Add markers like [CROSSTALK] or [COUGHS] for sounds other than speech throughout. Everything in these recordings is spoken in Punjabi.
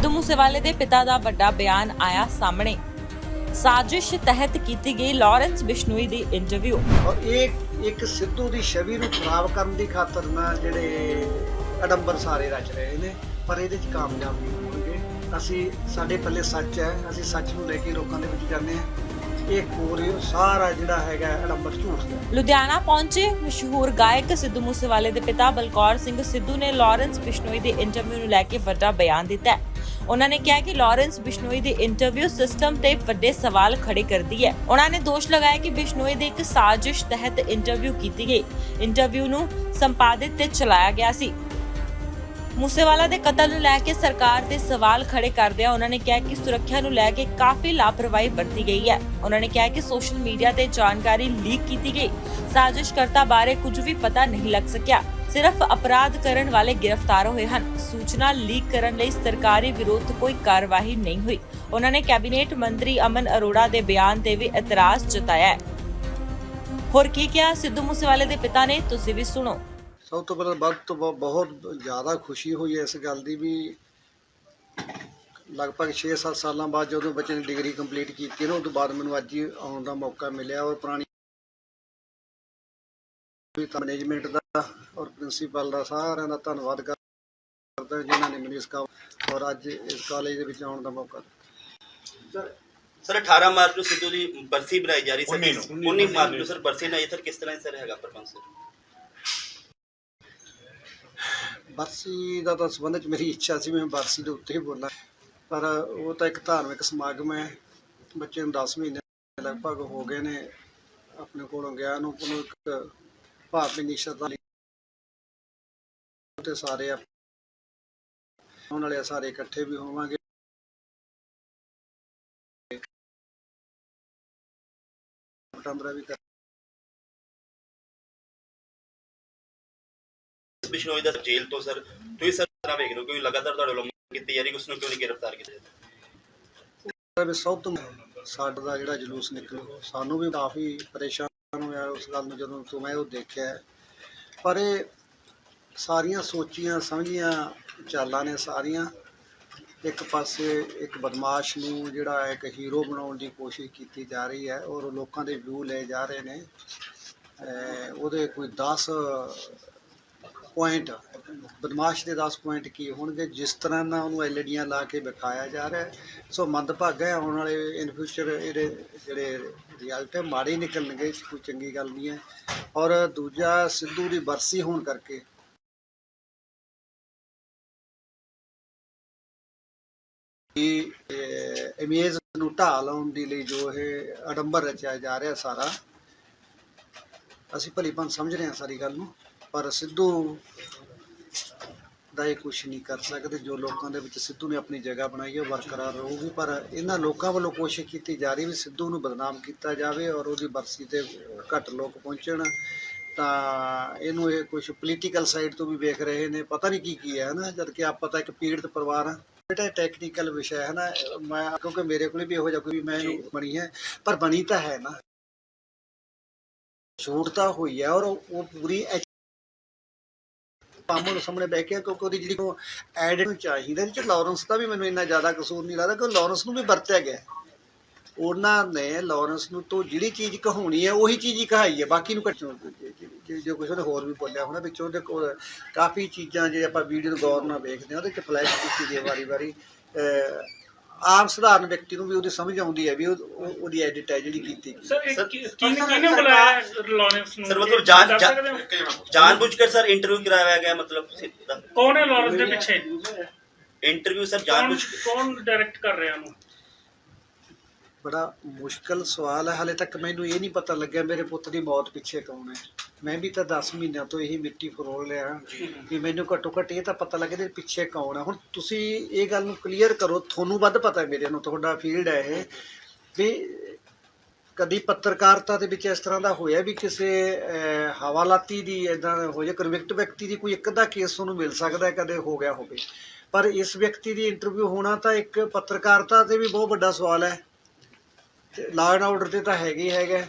ਸਿੱਧੂ ਮੂਸੇਵਾਲੇ ਦੇ ਪਿਤਾ ਦਾ ਵੱਡਾ ਬਿਆਨ ਆਇਆ ਸਾਹਮਣੇ। ਸਾਜ਼ਿਸ਼ ਤਹਿਤ ਕੀਤੀ ਗਈ ਲਾਰੈਂਸ ਬਿਸ਼ਨੋਈ ਦੀ ਇੰਟਰਵਿਊ। ਔਰ ਇਹ ਇੱਕ ਸਿੱਧੂ ਦੀ ਛਵੀ ਨੂੰ ਖਰਾਬ ਕਰਨ ਦੀ ਖਾਤਰ ਨਾ ਜਿਹੜੇ ਅਡੰਬਰ ਸਾਰੇ ਰਚ ਰਹੇ ਨੇ ਪਰ ਇਹਦੇ 'ਚ ਕਾਮਯਾਬ ਨਹੀਂ ਹੋਣਗੇ। ਅਸੀਂ ਸਾਡੇ ਪੱਲੇ ਸੱਚ ਹੈ ਅਸੀਂ ਸੱਚ ਨੂੰ ਲੈ ਕੇ ਲੋਕਾਂ ਦੇ ਵਿੱਚ ਜਾਂਦੇ ਹਾਂ। ਇਹ ਕੋਰੇ ਸਾਰਾ ਜਿਹੜਾ ਹੈਗਾ ਅਡੰਬਰ ਝੂਠ ਹੈ। ਲੁਧਿਆਣਾ ਪਹੁੰਚੇ ਮਸ਼ਹੂਰ ਗਾਇਕ ਸਿੱਧੂ ਮੂਸੇਵਾਲੇ ਦੇ ਪਿਤਾ ਬਲਕੌਰ ਸਿੰਘ ਸਿੱਧੂ ਨੇ ਲਾਰੈਂਸ ਬਿਸ਼ਨੋਈ ਦੀ ਇੰਟਰਵਿਊ ਨੂੰ ਲੈ ਕੇ ਵੱਡਾ ਬਿਆਨ ਦਿੱਤਾ ਹੈ। ਉਹਨਾਂ ਨੇ ਕਿਹਾ ਕਿ ਲਾਰੈਂਸ ਬਿਸ਼ਨੋਈ ਦੀ ਇੰਟਰਵਿਊ ਸਿਸਟਮ ਤੇ ਵੱਡੇ ਸਵਾਲ ਖੜੇ ਕਰਦੀ ਹੈ। ਉਹਨਾਂ ਨੇ ਦੋਸ਼ ਲਗਾਇਆ ਕਿ ਬਿਸ਼ਨੋਈ ਦੀ ਇੱਕ ਸਾਜ਼ਿਸ਼ ਤਹਿਤ ਇੰਟਰਵਿਊ ਕੀਤੀ ਗਈ। ਇੰਟਰਵਿਊ ਨੂੰ ਸੰਪਾਦਿਤ ਤੇ ਚਲਾਇਆ ਗਿਆ ਸੀ। ਮੂਸੇਵਾਲਾ ਦੇ ਕਤਲ ਨੂੰ ਲੈ ਕੇ ਸਰਕਾਰ ਤੇ ਸਵਾਲ ਖੜੇ ਕਰਦਿਆਂ ਉਹਨਾਂ ਨੇ ਕਿਹਾ ਕਿ ਸੁਰੱਖਿਆ ਨੂੰ ਲੈ ਕੇ ਕਾਫੀ ਲਾਪਰਵਾਹੀ ਵਰਤੀ ਗਈ ਹੈ। ਉਹਨਾਂ ਨੇ ਕਿਹਾ ਕਿ ਸੋਸ਼ਲ ਮੀਡੀਆ ਤੇ ਜਾਣਕਾਰੀ ਲੀਕ ਕੀਤੀ ਗਈ। ਸਾਜ਼ਿਸ਼ਕਰਤਾ ਬਾਰੇ ਕੁਝ ਵੀ ਪਤਾ ਨਹੀਂ ਲੱਗ ਸਕਿਆ। ਸਿਰਫ ਅਪਰਾਧ ਕਰਨ ਵਾਲੇ ਗ੍ਰਿਫਤਾਰ ਹੋਏ ਹਨ। ਸੂਚਨਾ ਲੀਕ ਕਰਨ ਲਈ ਸਰਕਾਰੀ ਵਿਰੋਧ ਕੋਈ ਕਾਰਵਾਈ ਨਹੀਂ ਹੋਈ। ਉਹਨਾਂ ਨੇ ਕੈਬਨਿਟ ਮੰਤਰੀ ਅਮਨ ਅਰੋੜਾ ਦੇ ਬਿਆਨ ਤੇ ਵੀ ਇਤਰਾਜ਼ ਜਤਾਇਆ ਹੋਰ ਕੀ ਕਿਹਾ ਸਿੱਧੂ ਮੂਸੇਵਾਲੇ ਦੇ ਪਿਤਾ ਨੇ, ਤੁਸੀਂ ਵੀ ਸੁਣੋ। ਸਭ ਤੋਂ ਪਹਿਲਾਂ ਵੱਧ ਤੋਂ ਬਹੁਤ- ਜ਼ਿਆਦਾ ਖੁਸ਼ੀ ਹੋਈ ਇਸ ਗੱਲ ਦੀ ਵੀ ਲਗਭਗ 6-7 ਸਾਲਾਂ ਬਾਅਦ ਜਦੋਂ ਬੱਚੇ ਨੇ ਡਿਗਰੀ ਕੰਪਲੀਟ ਕੀਤੀ ਨਾ ਉਸ ਤੋਂ ਬਾਅਦ ਮੈਨੂੰ ਅੱਜ ਹੀ ਆਉਣ ਦਾ ਮੌਕਾ ਮਿਲਿਆ। ਔਰ ਪੁਰਾਣੀ ਮੈਨੇਜਮੈਂਟ ਦਾ ਔਰ ਪ੍ਰਿੰਸੀਪਲ ਦਾ ਸਾਰਿਆਂ ਦਾ ਧੰਨਵਾਦ ਕਰਦਾ ਜਿਨ੍ਹਾਂ ਨੇ ਮੈਨੂੰ ਇਸ ਕੰਮ ਔਰ ਅੱਜ ਇਸ ਕਾਲਜ ਦੇ ਵਿੱਚ ਆਉਣ ਦਾ ਮੌਕਾ ਦਿੱਤਾ। ਸਰ 18 ਮਾਰਚ ਨੂੰ ਸਿੱਧੂ ਦੀ ਬਰਸੀ ਬਣਾਈ ਜਾ ਰਹੀ ਸਰ। 19 ਨੂੰ। 19 ਮਾਰਚ ਨੂੰ ਸਰ ਬਰਸੀ ਨਹੀਂ ਸਰ। ਕਿਸ ਤਰ੍ਹਾਂ ਸਰ ਹੈਗਾ ਪ੍ਰਬੰਧ ਸਰ? ਬਰਸੀ ਦਾ ਤਾਂ ਸੰਬੰਧ ਚ ਮੇਰੀ ਇੱਛਾ ਸੀ ਮੈਂ ਬਰਸੀ ਦੇ ਉੱਤੇ ਹੀ ਬੋਲਾਂ। ਪਰ ਉਹ ਤਾਂ ਇੱਕ ਧਾਰਮਿਕ ਸਮਾਗਮ ਹੈ। ਬੱਚੇ ਨੂੰ 10 ਮਹੀਨੇ ਲਗਭਗ ਹੋ ਗਏ ਨੇ। ਆਪਣੇ ਕੋਲੋਂ ਗਿਆ ਨੂੰ ਉਹਨੂੰ ਇੱਕ ਭਾਵੀ ਸ਼ਰਧਾਂਜਲੀ ਤੇ ਸਾਰੇ ਆਉਣ ਵਾਲੇ ਸਾਰੇ ਇਕੱਠੇ ਵੀ ਹੋਵਾਂਗੇ। ਵਟਾਂਦਰਾ ਵੀ ਬਿਸ਼ਨੋਈ ਦਾ ਜੇਲ੍ਹ ਤੋਂ ਸਰ ਤੁਸੀਂ ਸਰ ਤਰ੍ਹਾਂ ਵੇਖ ਰਹੇ ਹੋ ਕਿਉਂਕਿ ਲਗਾਤਾਰ ਤੁਹਾਡੇ ਵੱਲੋਂ ਕੀਤੀ ਜਾ ਰਹੀ ਉਸ ਨੂੰ ਕਿਉਂ ਨਹੀਂ ਗ੍ਰਿਫਤਾਰ ਕੀਤਾ ਜਾਂਦਾ? ਵੀ ਸਭ ਤੋਂ ਸਾਡਾ ਦਾ ਜਿਹੜਾ ਜਲੂਸ ਨਿਕਲਿਆ ਸਾਨੂੰ ਵੀ ਕਾਫੀ ਪਰੇਸ਼ਾਨ ਹੋਇਆ ਉਸ ਗੱਲ ਨੂੰ ਜਦੋਂ ਤੋਂ ਮੈਂ ਉਹ ਦੇਖਿਆ ਪਰ ਇਹ ਸਾਰੀਆਂ ਸੋਚੀਆਂ, ਸਮਝੀਆਂ ਚਾਲਾਂ ਨੇ ਸਾਰੀਆਂ। ਇੱਕ ਪਾਸੇ ਇੱਕ ਬਦਮਾਸ਼ ਨੂੰ ਜਿਹੜਾ ਇੱਕ ਹੀਰੋ ਬਣਾਉਣ ਦੀ ਕੋਸ਼ਿਸ਼ ਕੀਤੀ ਜਾ ਰਹੀ ਹੈ, ਔਰ ਲੋਕਾਂ ਦੇ ਵਿਊ ਲਏ ਜਾ ਰਹੇ ਨੇ। ਉਹਦੇ ਕੋਈ 10 ਪੁਆਇੰਟ ਬਦਮਾਸ਼ ਦੇ 10 ਪੁਆਇੰਟ ਕੀ ਹੋਣਗੇ? ਜਿਸ ਤਰ੍ਹਾਂ ਨਾਲ ਉਹਨੂੰ ਐਲਡੀਆਂ ਲਾ ਕੇ ਵਿਖਾਇਆ ਜਾ ਰਿਹਾ ਹੈ। ਸੋ ਮੰਦਭਾਗਾ ਹੈ, ਆਉਣ ਵਾਲੇ ਇਨ ਫਿਊਚਰ ਇਹਦੇ ਜਿਹੜੇ ਰਿਜ਼ਲਟ ਹੈ, ਮਾੜੇ ਨਿਕਲਣਗੇ, ਕੋਈ ਚੰਗੀ ਗੱਲ ਨਹੀਂ ਹੈ। ਔਰ ਦੂਜਾ, ਸਿੱਧੂ ਦੀ ਬਰਸੀ ਹੋਣ ਕਰਕੇ। ਇਹ ਇਮੇਜ ਨੂੰ ਢਾਹ ਲਾਉਣ ਦੇ ਲਈ ਜੋ ਇਹ ਅਡੰਬਰ ਰਚਿਆ ਜਾ ਰਿਹਾ ਸਾਰਾ, ਅਸੀਂ ਭਲੀਪਨ ਸਮਝ ਰਹੇ ਹਾਂ ਸਾਰੀ ਗੱਲ ਨੂੰ। ਪਰ ਸਿੱਧੂ ਦਾ ਇਹ ਕੁਝ ਨਹੀਂ ਕਰ ਸਕਦੇ ਜੋ ਲੋਕਾਂ ਦੇ ਵਿੱਚ ਸਿੱਧੂ ਨੇ ਆਪਣੀ ਜਗ੍ਹਾ ਬਣਾਈ ਹੈ ਉਹ ਬਰਕਰਾਰ ਰਹੂਗੀ। ਪਰ ਇਹਨਾਂ ਲੋਕਾਂ ਵੱਲੋਂ ਕੋਸ਼ਿਸ਼ ਕੀਤੀ ਜਾ ਰਹੀ ਵੀ ਸਿੱਧੂ ਨੂੰ ਬਦਨਾਮ ਕੀਤਾ ਜਾਵੇ ਔਰ ਉਹਦੀ ਬਰਸੀ ਤੇ ਘੱਟ ਲੋਕ ਪਹੁੰਚਣ। ਤਾਂ ਇਹਨੂੰ ਇਹ ਕੁਝ ਪੋਲੀਟੀਕਲ ਸਾਈਡ ਤੋਂ ਵੀ ਵੇਖ ਰਹੇ ਨੇ। ਪਤਾ ਨਹੀਂ ਕੀ ਕੀ ਹੈ ਨਾ ਜਦ ਕਿ ਆਪਾਂ ਤਾਂ ਇੱਕ ਪੀੜਤ ਪਰਿਵਾਰ ਹਾਂ। ਬੇਟਾ ਟੈਕਨੀਕਲ ਵਿਸ਼ਾ ਹੈ ਨਾ ਮੈਂ ਕਿਉਂਕਿ ਮੇਰੇ ਕੋਲ ਵੀ ਇਹੋ ਜਿਹਾ ਕੋਈ ਮੈਂ ਇਹਨੂੰ ਬਣੀ ਹੈ ਪਰ ਬਣੀ ਤਾਂ ਹੈ ਨਾ। ਛੂਟ ਤਾਂ ਹੋਈ ਹੈ ਔਰ ਉਹ ਉਹ ਪੂਰੀ ਪਾਮੋ ਨੂੰ ਸਾਹਮਣੇ ਬਹਿ ਕੇ ਕਿਉਂਕਿ ਉਹਦੀ ਜਿਹੜੀ ਉਹ ਐਡ ਨੂੰ ਚਾਹੀਦਾ ਜਿਹਦੇ ਚ ਲਾਰੈਂਸ ਦਾ ਵੀ ਮੈਨੂੰ ਇੰਨਾ ਜ਼ਿਆਦਾ ਕਸੂਰ ਨਹੀਂ ਲੱਗਦਾ ਕਿ ਲਾਰੈਂਸ ਨੂੰ ਵੀ ਵਰਤਿਆ ਗਿਆ। ਉਹਨਾਂ ਨੇ ਲਾਰੈਂਸ ਨੂੰ ਤੋਂ ਜਿਹੜੀ ਚੀਜ਼ ਕਹਾਉਣੀ ਹੈ, ਉਹੀ ਚੀਜ਼ ਹੀ ਕਹਾਈ ਹੈ, ਬਾਕੀ ਨੂੰ ਕੱਟੋ ਜੋ ਕੁਝ ਉਹਨੇ ਹੋਰ ਵੀ ਬੋਲਿਆ ਹੋਣਾ ਵਿੱਚੋਂ, ਉਹਦੇ ਕੋਲ ਕਾਫੀ ਚੀਜ਼ਾਂ ਜੇ ਆਪਾਂ ਵੀਡੀਓ ਗੌਰ ਨਾਲ ਵੇਖਦੇ ਹਾਂ, ਉਹਦੇ ਚ ਫਲੈਸ਼ ਕੀਤੀ ਗਈ ਵਾਰੀ ਵਾਰੀ ਆਮ ਸਧਾਰਨ ਵਿਅਕਤੀ ਨੂੰ ਵੀ ਉਹਦੀ ਸਮਝ ਆਉਂਦੀ ਹੈ ਵੀ ਉਹ ਉਹ- ਉਹਦੀ ਐਡਿਟ ਹੈ ਜਿਹੜੀ ਕੀਤੀ। ਗਈ ਸਰ ਇਹ ਸਰ, ਕੀ- ਕਿਹਨੇ ਕਿਹਨੇ ਬੁਲਾਇਆ ਲਾਰੈਂਸ ਨੂੰ? ਸਰ, ਮਤਲਬ ਜਾਣ- ਦੱਸ ਜਾਣ- ਸਕਦੇ ਹੋ? ਜਾਣਬੁੱਝ ਕੇ ਸਰ ਇੰਟਰਵਿਊ ਕਰਾਇਆ ਗਿਆ ਮਤਲਬ ਸਿੱਧੂ ਦਾ। ਕੌਣ ਹੈ ਲਾਰੈਂਸ ਦੇ ਪਿੱਛੇ? ਇੰਟਰਵਿਊ ਸਰ ਕੌਣ ਜਾਣਬੁੱਝ ਕੇ। ਕੌਣ ਡਾਇਰੈਕਟ ਕਰ ਰਿਹਾ ਉਹਨੂੰ? ਬੜਾ ਮੁਸ਼ਕਲ ਸਵਾਲ ਹੈ। ਹਾਲੇ ਤੱਕ ਮੈਨੂੰ ਇਹ ਨਹੀਂ ਪਤਾ ਲੱਗਿਆ ਮੇਰੇ ਪੁੱਤ ਦੀ ਮੌਤ ਪਿੱਛੇ ਕੌਣ ਹੈ। ਮੈਂ ਵੀ ਤਾਂ 10 ਮਹੀਨਿਆਂ ਤੋਂ ਇਹੀ ਮਿੱਟੀ ਫਰੋਲ ਲਿਆ ਕਿ ਮੈਨੂੰ ਘੱਟੋ ਘੱਟ ਇਹ ਤਾਂ ਪਤਾ ਲੱਗੇ ਇਹਦੇ ਪਿੱਛੇ ਕੌਣ ਹੈ। ਹੁਣ ਤੁਸੀਂ ਇਹ ਗੱਲ ਨੂੰ ਕਲੀਅਰ ਕਰੋ, ਤੁਹਾਨੂੰ ਵੱਧ ਪਤਾ ਮੇਰੇ ਨੂੰ, ਤੁਹਾਡਾ ਫੀਲਡ ਹੈ ਇਹ, ਵੀ ਕਦੀ ਪੱਤਰਕਾਰਤਾ ਦੇ ਵਿੱਚ ਇਸ ਤਰ੍ਹਾਂ ਦਾ ਹੋਇਆ ਵੀ ਕਿਸੇ ਹਵਾਲਾਤੀ ਦੀ ਇਦਾਂ ਹੋ ਜਾ ਕਨਵਿਕਟ ਵਿਅਕਤੀ ਦੀ ਕੋਈ ਇੱਕ ਅੱਧਾ ਕੇਸ ਤੁਹਾਨੂੰ ਮਿਲ ਸਕਦਾ ਕਦੇ ਹੋ ਗਿਆ ਹੋਵੇ। ਪਰ ਇਸ ਵਿਅਕਤੀ ਦੀ ਇੰਟਰਵਿਊ ਹੋਣਾ ਤਾਂ ਇੱਕ ਪੱਤਰਕਾਰਤਾ ਤੇ ਵੀ ਬਹੁਤ ਵੱਡਾ ਸਵਾਲ ਹੈ। ਲਾਅ ਐਂਡ ਆਰਡਰ ਤੇ ਤਾਂ ਹੈਗੇ ਹੀ ਹੈਗਾ।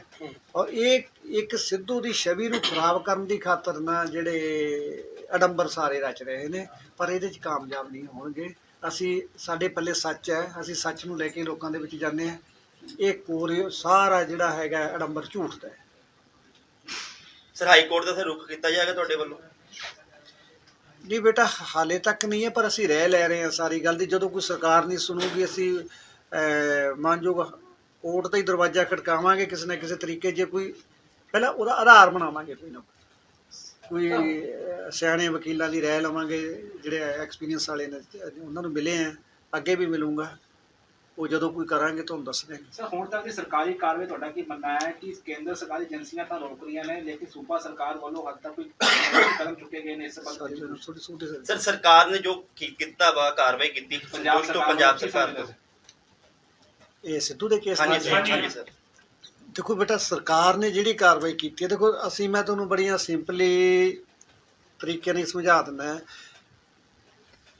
ਔਰ ਇਹ ਇੱਕ ਸਿੱਧੂ ਦੀ ਛਵੀ ਨੂੰ ਖਰਾਬ ਕਰਨ ਦੀ ਖਾਤਰ ਨਾ ਜਿਹੜੇ ਅਡੰਬਰ ਸਾਰੇ ਰਚ ਰਹੇ ਨੇ ਪਰ ਇਹਦੇ ਚ ਕਾਮਯਾਬ ਨਹੀਂ ਹੋਣਗੇ। ਅਸੀਂ ਸਾਡੇ ਪੱਲੇ ਸੱਚ ਹੈ ਅਸੀਂ ਸੱਚ ਨੂੰ ਲੈ ਕੇ ਲੋਕਾਂ ਦੇ ਵਿੱਚ ਜਾਂਦੇ ਹਾਂ। ਇਹ ਕੋਰੇ ਸਾਰਾ ਜਿਹੜਾ ਹੈਗਾ ਅਡੰਬਰ ਝੂਠ ਦਾ ਹੈ। ਸਰ ਹਾਈ ਕੋਰਟ ਦਾ ਸਰ ਰੁਖ ਕੀਤਾ ਜਾਏਗਾ ਤੁਹਾਡੇ ਵੱਲੋਂ? ਨਹੀਂ ਬੇਟਾ ਹਾਲੇ ਤੱਕ ਨਹੀਂ ਹੈ ਪਰ ਅਸੀਂ ਰਹਿ ਲੈ ਰਹੇ ਹਾਂ ਸਾਰੀ ਗੱਲ ਦੀ। ਜਦੋਂ ਕੋਈ ਸਰਕਾਰ ਨਹੀਂ ਸੁਣੂਗੀ ਅਸੀਂ ਮਾਨਯੋਗ ਕੋਰਟ ਦਾ ਹੀ ਦਰਵਾਜ਼ਾ ਖੜਕਾਵਾਂਗੇ ਕਿਸੇ ਨਾ ਕਿਸੇ ਤਰੀਕੇ ਜੇ ਕੋਈ ਪਹਿਲਾਂ ਉਹਦਾ ਆਧਾਰ ਬਣਾਵਾਂਗੇ ਕੋਈ ਨਾ ਕੋਈ। ਸਿਆਣੇ ਵਕੀਲਾਂ ਦੀ ਰਾਏ ਲਵਾਂਗੇ ਜਿਹੜੇ ਐਕਸਪੀਰੀਅੰਸ ਵਾਲੇ ਨੇ ਉਹਨਾਂ ਨੂੰ ਮਿਲੇ ਆ ਅੱਗੇ ਵੀ ਮਿਲੂੰਗਾ। ਉਹ ਜਦੋਂ ਕੋਈ ਕਰਾਂਗੇ ਤੁਹਾਨੂੰ ਦੱਸ ਦਿਆਂਗੇ। ਸਰ ਹੁਣ ਤੱਕ ਦੀ ਸਰਕਾਰੀ ਕਾਰਵਾਈ ਤੁਹਾਡਾ ਕੀ ਮੰਨਣਾ ਹੈ ਕਿ ਕੇਂਦਰ ਸਰਕਾਰੀ ਏਜੰਸੀਆਂ ਤਾਂ ਰੋਕ ਰਹੀਆਂ ਨੇ ਲੇਕਿਨ ਸੂਬਾ ਸਰਕਾਰ ਵੱਲੋਂ ਹੱਦ ਤੱਕ ਕੋਈ [COUGHS] ਕਦਮ ਚੁੱਕੇ ਗਏ ਨੇ ਇਸ ਸੰਬੰਧ ਵਿੱਚ? ਸਰ ਸਰਕਾਰ ਨੇ ਜੋ ਕੀਤਾ ਵਾ ਕਾਰਵਾਈ ਕੀਤੀ ਪੰਜਾਬ ਤੋਂ ਸਰਕਾਰ ਪੰਜਾਬ ਸਰਕਾਰ ਤੋਂ? ਇਹ ਸਿੱਧੂ ਦੇ ਕੇਸ ਹਾਂਜੀ ਨਾਲ ਹਾਂਜੀ ਸਰ। ਦੇਖੋ ਬੇਟਾ ਸਰਕਾਰ ਨੇ ਜਿਹੜੀ ਕਾਰਵਾਈ ਕੀਤੀ ਹੈ ਦੇਖੋ ਅਸੀਂ ਮੈਂ ਤੁਹਾਨੂੰ ਬੜੀਆਂ ਸਿੰਪਲੀ ਤਰੀਕੇ ਨਾਲ ਸਮਝਾ ਦਿੰਦਾ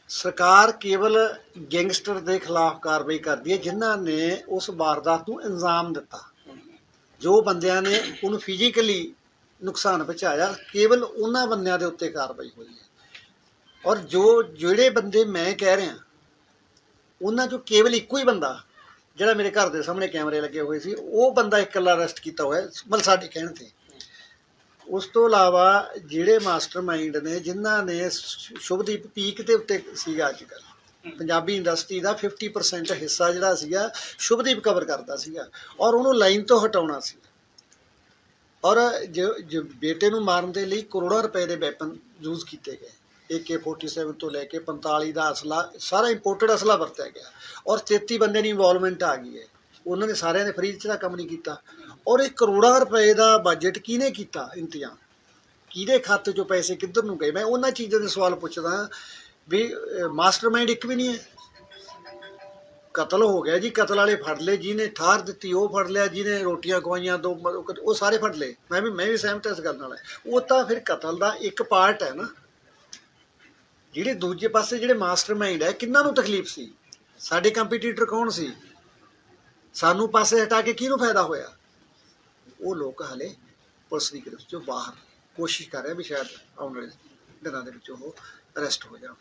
ਸਰਕਾਰ ਕੇਵਲ ਗੈਂਗਸਟਰ ਦੇ ਖਿਲਾਫ ਕਾਰਵਾਈ ਕਰਦੀ ਹੈ ਜਿਨ੍ਹਾਂ ਨੇ ਉਸ ਵਾਰਦਾਤ ਨੂੰ ਅੰਜਾਮ ਦਿੱਤਾ। ਜੋ ਬੰਦਿਆਂ ਨੇ ਉਹਨੂੰ ਫਿਜ਼ੀਕਲੀ ਨੁਕਸਾਨ ਪਹੁੰਚਾਇਆ ਕੇਵਲ ਉਹਨਾਂ ਬੰਦਿਆਂ ਦੇ ਉੱਤੇ ਕਾਰਵਾਈ ਹੋਈ ਹੈ। ਔਰ ਜੋ ਜਿਹੜੇ ਬੰਦੇ ਮੈਂ ਕਹਿ ਰਿਹਾ ਉਹਨਾਂ ਚੋਂ ਕੇਵਲ ਇੱਕੋ ਹੀ ਬੰਦਾ ਜਿਹੜਾ ਮੇਰੇ ਘਰ ਦੇ ਸਾਹਮਣੇ ਕੈਮਰੇ ਲੱਗੇ ਹੋਏ ਸੀ ਉਹ ਬੰਦਾ ਇਕੱਲਾ ਅਰੈਸਟ ਕੀਤਾ ਹੋਇਆ ਮਤਲਬ ਸਾਡੇ ਕਹਿਣ ਤੇ। ਉਸ ਤੋਂ ਇਲਾਵਾ ਜਿਹੜੇ ਮਾਸਟਰਮਾਈਂਡ ਨੇ ਜਿਨ੍ਹਾਂ ਨੇ ਸ਼ੁਭਦੀਪ ਪੀਕ ਦੇ ਉੱਤੇ ਸੀਗਾ ਅੱਜ ਕੱਲ੍ਹ ਪੰਜਾਬੀ ਇੰਡਸਟਰੀ ਦਾ 50% ਹਿੱਸਾ ਜਿਹੜਾ ਸੀਗਾ ਸ਼ੁਭਦੀਪ ਕਵਰ ਕਰਦਾ ਸੀਗਾ ਔਰ ਉਹਨੂੰ ਲਾਈਨ ਤੋਂ ਹਟਾਉਣਾ ਸੀ। ਔਰ ਜੋ ਜੋ ਬੇਟੇ ਨੂੰ ਮਾਰਨ ਦੇ ਲਈ ਕਰੋੜਾਂ ਰੁਪਏ ਦੇ ਵੈਪਨ ਯੂਜ਼ ਕੀਤੇ ਗਏ। AK47 ਤੋਂ ਲੈ ਕੇ 45 ਦਾ ਅਸਲਾ, ਸਾਰਾ ਇੰਪੋਰਟਡ ਅਸਲਾ ਵਰਤਿਆ ਗਿਆ। ਔਰ 33 ਬੰਦੇ ਦੀ ਇਨਵੋਲਵਮੈਂਟ ਆ ਗਈ ਹੈ। ਉਹਨਾਂ ਨੇ ਸਾਰਿਆਂ ਨੇ ਫ੍ਰੀ ਚ ਦਾ ਕੰਮ ਨਹੀਂ ਕੀਤਾ। ਔਰ ਇਹ ਕਰੋੜਾਂ ਰੁਪਏ ਦਾ ਬਜਟ ਕਿਹਨੇ ਕੀਤਾ ਇੰਤਜ਼ਾਮ? ਕਿਹਦੇ ਖਾਤੇ ਚੋਂ ਪੈਸੇ ਕਿੱਧਰ ਨੂੰ ਗਏ? ਮੈਂ ਉਹਨਾਂ ਚੀਜ਼ਾਂ ਦੇ ਸਵਾਲ ਪੁੱਛਦਾ ਵੀ ਮਾਸਟਰਮਾਈਂਡ ਇੱਕ ਵੀ ਨਹੀਂ ਹੈ। ਕਤਲ ਹੋ ਗਿਆ ਜੀ, ਕਤਲ ਵਾਲੇ ਫੜ ਲਏ, ਜਿਹਨੇ ਠਾਰ ਦਿੱਤੀ, ਉਹ ਫੜ ਲਿਆ, ਜਿਹਨੇ ਰੋਟੀਆਂ ਖਵਾਈਆਂ, ਦੋ ਉਹ ਸਾਰੇ ਫੜ ਲਏ। ਮੈਂ ਵੀ ਮੈਂ ਵੀ ਸਹਿਮਤ ਇਸ ਗੱਲ ਨਾਲ। ਉਹ ਤਾਂ ਫਿਰ ਕਤਲ ਦਾ ਇੱਕ ਪਾਰਟ ਹੈ ਨਾ। ਜਿਹੜੇ ਦੂਜੇ ਪਾਸੇ ਜਿਹੜੇ ਮਾਸਟਰਮਾਈਂਡ ਹੈ, ਕਿੰਨਾਂ ਨੂੰ ਤਕਲੀਫ ਸੀ? ਸਾਡੇ ਕੰਪੀਟੀਟਰ ਕੌਣ ਸੀ? ਸਾਨੂੰ ਪਾਸੇ ਹਟਾ ਕੇ ਕਿਹਨੂੰ ਫਾਇਦਾ ਹੋਇਆ? ਉਹ ਲੋਕ ਹਲੇ ਪੁਲਿਸ ਦੀ ਗ੍ਰਿਫਤ ਚੋਂ ਬਾਹਰ ਕੋਸ਼ਿਸ਼ ਕਰ ਰਹੇ ਵੀ ਸ਼ਾਇਦ ਆਉਣ ਵਾਲੇ ਦਿਨਾਂ ਦੇ ਵਿੱਚ ਉਹ ਅਰੈਸਟ ਹੋ ਜਾਣ।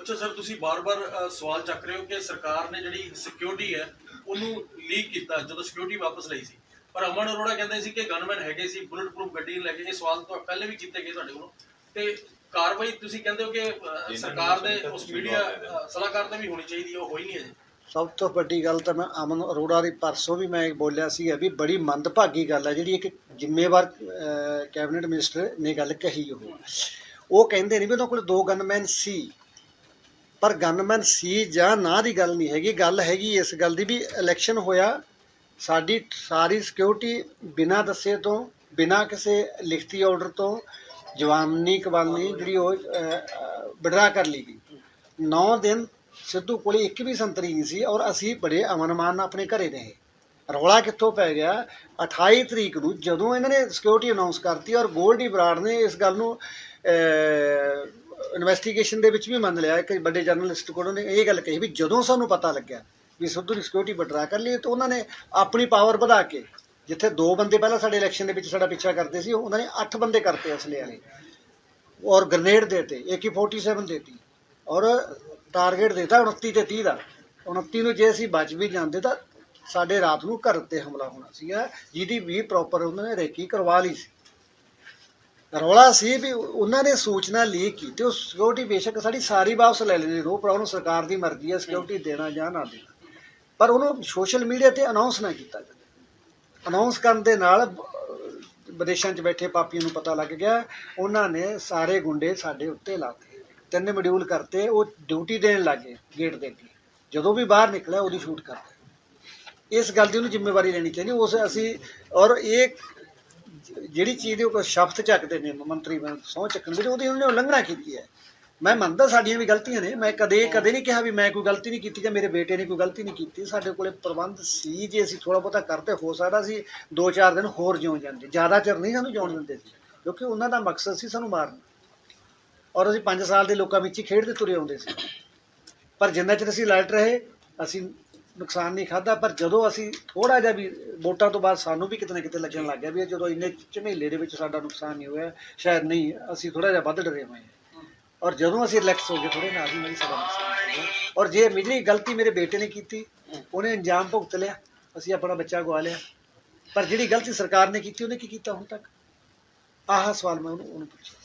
ਅੱਛਾ ਸਰ, ਤੁਸੀਂ ਬਾਰ-ਬਾਰ ਸਵਾਲ ਚੱਕ ਰਹੇ ਹੋ ਕਿ ਸਰਕਾਰ ਨੇ ਜਿਹੜੀ ਸਿਕਿਉਰਿਟੀ ਹੈ, ਉਹਨੂੰ ਲੀਕ ਕੀਤਾ, ਜਦੋਂ ਸਿਕਿਉਰਿਟੀ ਵਾਪਸ ਲਈ ਸੀ। ਪਰ ਅਮਨ ਅਰੋੜਾ ਕਹਿੰਦੇ ਸੀ ਕਿ ਗਨਮੈਨ ਹੈਗੇ ਸੀ ਬੁਲਟ ਪ੍ਰੂਫ ਗੱਡੀ ਲੈ ਕੇ ਇਹ ਸਵਾਲ ਤਾਂ ਪਹਿਲੇ ਵੀ ਕੀਤੇ ਗਏ ਤੁਹਾਡੇ ਕੋਲੋਂ। ਤੇ ਕਾਰਵਾਈ ਤੁਸੀਂ ਕਹਿੰਦੇ ਹੋ ਕਿ ਸਰਕਾਰ ਦੇ ਉਸ ਮੀਡੀਆ ਸਲਾਹਕਾਰ ਤੇ ਵੀ ਹੋਣੀ ਚਾਹੀਦੀ ਹੈ ਉਹ ਹੋਈ ਨਹੀਂ ਅਜੇ। ਸਭ ਤੋਂ ਵੱਡੀ ਗੱਲ ਤਾਂ ਮੈਂ ਅਮਨ ਅਰੋੜਾ ਦੀ ਪਰਸੋਂ ਵੀ ਮੈਂ ਬੋਲਿਆ ਸੀ ਵੀ ਬੜੀ ਮੰਦਭਾਗੀ ਗੱਲ ਹੈ ਜਿਹੜੀ ਇੱਕ ਜ਼ਿੰਮੇਵਾਰ ਕੈਬਨਿਟ ਮਿਨਿਸਟਰ ਨੇ ਗੱਲ ਕਹੀ ਉਹ। ਉਹ ਕਹਿੰਦੇ ਨੇ ਵੀ ਉਹਨਾਂ ਕੋਲ ਦੋ ਗਨਮੈਨ ਸੀ ਪਰ ਗਨਮੈਨ ਸੀ ਜਾਂ ਨਾ ਦੀ ਗੱਲ ਨਹੀਂ ਹੈਗੀ। ਗੱਲ ਹੈਗੀ ਇਸ ਗੱਲ ਦੀ ਵੀ ਇਲੈਕਸ਼ਨ ਹੋਇਆ। ਸਾਡੀ ਸਾਰੀ ਸਿਕਿਉਰਿਟੀ ਬਿਨਾਂ ਦੱਸੇ ਤੋਂ ਬਿਨਾਂ ਕਿਸੇ ਲਿਖਤੀ ਆਰਡਰ ਤੋਂ ਜਵਾਨੀ ਕਵਾਨੀ ਜਿਹੜੀ ਉਹ ਵਿਡਰਾ ਕਰ ਲਈ ਗਈ। 9 ਦਿਨ ਸਿੱਧੂ ਕੋਲੇ ਇੱਕ ਵੀ ਸੰਤਰੀ ਨਹੀਂ ਸੀ ਔਰ ਅਸੀਂ ਬੜੇ ਅਮਨਮਾਨ ਨਾਲ ਆਪਣੇ ਘਰੇ ਰਹੇ। ਰੌਲਾ ਕਿੱਥੋਂ ਪੈ ਗਿਆ? 28 ਤਰੀਕ ਨੂੰ ਜਦੋਂ ਇਹਨਾਂ ਨੇ ਸਿਕਿਉਰਿਟੀ ਅਨਾਉਂਸ ਕਰਤੀ ਔਰ ਗੋਲਡੀ ਬਰਾੜ ਨੇ ਇਸ ਗੱਲ ਨੂੰ ਇਨਵੈਸਟੀਗੇਸ਼ਨ ਦੇ ਵਿੱਚ ਵੀ ਮੰਨ ਲਿਆ ਕਿ ਵੱਡੇ ਜਰਨਲਿਸਟ ਕੋਲੋਂ ਨੇ ਇਹ ਗੱਲ ਕਹੀ ਵੀ ਜਦੋਂ ਸਾਨੂੰ ਪਤਾ ਲੱਗਿਆ ਵੀ ਸਿੱਧੂ ਦੀ ਸਿਕਿਉਰਿਟੀ ਬਟਰਾ ਕਰ ਲਈ ਤਾਂ ਉਹਨਾਂ ਨੇ ਆਪਣੀ ਪਾਵਰ ਵਧਾ ਕੇ ਜਿੱਥੇ ਦੋ ਬੰਦੇ ਪਹਿਲਾਂ ਸਾਡੇ ਇਲੈਕਸ਼ਨ ਦੇ ਵਿੱਚ ਸਾਡਾ ਪਿੱਛਾ ਕਰਦੇ ਸੀ, ਉਹਨਾਂ ਨੇ 8 ਬੰਦੇ ਕਰਤੇ ਅਸਲੇ ਵਾਲੇ। ਔਰ ਗ੍ਰਨੇਡ ਦੇਤੇ AK47 ਦੇਤੀ, ਔਰ ਟਾਰਗੇਟ ਦੇਤਾ 29 ਤੇ 30 ਦਾ। 29 ਨੂੰ ਜੇ ਅਸੀਂ ਬਚ ਵੀ ਜਾਂਦੇ ਤਾਂ ਸਾਡੇ ਰਾਤ ਨੂੰ ਘਰ ਤੇ ਹਮਲਾ ਹੋਣਾ ਸੀਗਾ, ਜਿਹਦੀ ਵੀ ਪ੍ਰੋਪਰ ਉਹਨਾਂ ਨੇ ਰੇਕੀ ਕਰਵਾ ਲਈ ਸੀ। ਰੌਲਾ ਸੀ ਵੀ ਉਹਨਾਂ ਨੇ ਸੂਚਨਾ ਲੀਕ ਕੀਤੀ, ਉਹ ਸਿਕਿਉਰਿਟੀ ਬੇਸ਼ੱਕ ਸਾਡੀ ਸਾਰੀ ਵਾਪਸ ਲੈ ਲੈਣੀ ਨੋ ਪ੍ਰੋਬਲਮ ਸਰਕਾਰ ਦੀ ਮਰਜ਼ੀ ਹੈ ਸਿਕਿਉਰਿਟੀ ਦੇਣਾ ਜਾਂ ਨਾ ਦੇਣਾ। ਪਰ ਉਹਨੂੰ ਸੋਸ਼ਲ ਮੀਡੀਆ ਤੇ ਅਨਾਉਂਸ ਨਾ ਕੀਤਾ ਜਾਵੇ ਅਨਾਉਂਸ ਕਰਨ ਦੇ ਨਾਲ, ਵਿਦੇਸ਼ਾਂ 'ਚ ਬੈਠੇ ਪਾਪੀਆਂ ਨੂੰ ਪਤਾ ਲੱਗ ਗਿਆ, ਉਹਨਾਂ ਨੇ ਸਾਰੇ ਗੁੰਡੇ ਸਾਡੇ ਉੱਤੇ ਲਾਤੇ। ਤਿੰਨ ਮੋਡਿਊਲ ਕਰਤੇ, ਉਹ ਡਿਊਟੀ ਦੇਣ ਲੱਗੇ ਗੇਟ ਦੇ ਅੱਗੇ। ਜਦੋਂ ਵੀ ਬਾਹਰ ਨਿਕਲਿਆ, ਉਹਦੀ ਸ਼ੂਟ ਕਰਦੇ ਇਸ ਗੱਲ ਦੀ ਉਹਨੂੰ ਜ਼ਿੰਮੇਵਾਰੀ ਲੈਣੀ ਚਾਹੀਦੀ। ਉਸ ਅਸੀਂ, ਔਰ ਇਹ ਜਿਹੜੀ ਚੀਜ਼ ਦੇ ਉੱਪਰ ਸ਼ਬਦ ਚੱਕਦੇ ਨੇ, ਮੰਤਰੀ ਸਹੁੰ ਚੱਕਣ ਦੇ, ਉਹਦੀ ਉਹਨੇ ਉਲੰਘਣਾ ਕੀਤੀ ਹੈ। ਮੈਂ ਮੰਨਦਾ ਸਾਡੀਆਂ ਵੀ ਗਲਤੀਆਂ ਨੇ ਮੈਂ ਕਦੇ ਕਦੇ ਨਹੀਂ ਕਿਹਾ ਵੀ ਮੈਂ ਕੋਈ ਗਲਤੀ ਨਹੀਂ ਕੀਤੀ ਜਾਂ ਮੇਰੇ ਬੇਟੇ ਨੇ ਕੋਈ ਗਲਤੀ ਨਹੀਂ ਕੀਤੀ। ਸਾਡੇ ਕੋਲੇ ਪ੍ਰਬੰਧ ਸੀ ਜੇ ਅਸੀਂ ਥੋੜਾ ਬਹੁਤਾ ਕਰਦੇ ਹੋ ਸਕਦਾ ਸੀ 2-4 ਦਿਨ ਹੋਰ ਜਿਉਂ ਜਾਂਦੇ। ਜ਼ਿਆਦਾ ਚਿਰ ਨਹੀਂ ਸਾਨੂੰ ਜਿਉਣ ਦਿੰਦੇ ਸੀ ਕਿਉਂਕਿ ਉਹਨਾਂ ਦਾ ਮਕਸਦ ਸੀ ਸਾਨੂੰ ਮਾਰਨਾ। ਔਰ ਅਸੀਂ 5 ਸਾਲ ਦੇ ਲੋਕਾਂ ਵਿੱਚ ਹੀ ਖੇਡਦੇ ਤੁਰੇ ਆਉਂਦੇ ਸੀ। ਪਰ ਜਿੰਨਾ ਚਿਰ ਅਸੀਂ ਅਲਰਟ ਰਹੇ ਅਸੀਂ ਨੁਕਸਾਨ ਨਹੀਂ ਖਾਦਾ ਪਰ ਜਦੋਂ ਅਸੀਂ ਥੋੜਾ ਜਿਹਾ ਵੀ ਵੋਟਾਂ ਤੋਂ ਬਾਅਦ ਸਾਨੂੰ ਵੀ ਕਿਤੇ ਨਾ ਕਿਤੇ ਲੱਗਣ ਲੱਗ ਗਿਆ ਵੀ ਜਦੋਂ ਇੰਨੇ ਝਮੇਲੇ ਦੇ ਵਿੱਚ ਸਾਡਾ ਨੁਕਸਾਨ ਨਹੀਂ ਹੋਇਆ ਸ਼ਾਇਦ ਨਹੀਂ ਅਸੀਂ ਥੋੜਾ ਜਿਹਾ ਵੱਧ ਡਰੇ ਹੋਏ ਹਾਂ। ਔਰ ਜਦੋਂ ਅਸੀਂ ਰਿਲੈਕਸ ਹੋ ਗਏ ਥੋੜੇ ਨਾਲ ਹੀ ਮੇਰੀ ਸਾਡਾ ਨੁਕਸਾਨ ਔਰ ਜੇ ਮੇਰੀ ਗਲਤੀ ਮੇਰੇ ਬੇਟੇ ਨੇ ਕੀਤੀ, ਉਹਨੇ ਅੰਜਾਮ ਭੁਗਤ ਲਿਆ, ਅਸੀਂ ਆਪਣਾ ਬੱਚਾ ਗਵਾ ਲਿਆ। ਪਰ ਜਿਹੜੀ ਗਲਤੀ ਸਰਕਾਰ ਨੇ ਕੀਤੀ, ਉਹਨੇ ਕੀ ਕੀਤਾ ਹੁਣ ਤੱਕ? ਆਹ ਸਵਾਲ ਮੈਂ ਉਹਨੂੰ ਉਹਨੂੰ ਪੁੱਛਿਆ।